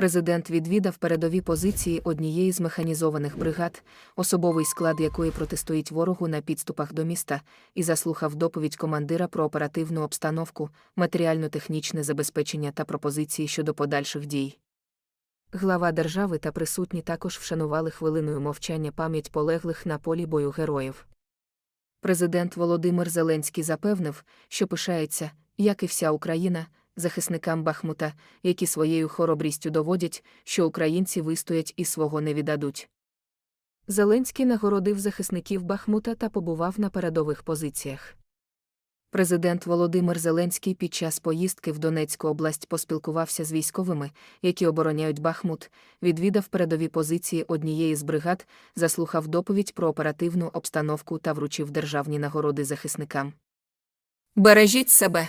Президент відвідав передові позиції однієї з механізованих бригад, особовий склад якої протистоїть ворогу на підступах до міста, і заслухав доповідь командира про оперативну обстановку, матеріально-технічне забезпечення та пропозиції щодо подальших дій. Глава держави та присутні також вшанували хвилиною мовчання пам'ять полеглих на полі бою героїв. Президент Володимир Зеленський запевнив, що пишається, як і вся Україна, захисникам Бахмута, які своєю хоробрістю доводять, що українці вистоять і свого не віддадуть. Зеленський нагородив захисників Бахмута та побував на передових позиціях. Президент Володимир Зеленський під час поїздки в Донецьку область поспілкувався з військовими, які обороняють Бахмут, відвідав передові позиції однієї з бригад, заслухав доповідь про оперативну обстановку та вручив державні нагороди захисникам. Бережіть себе.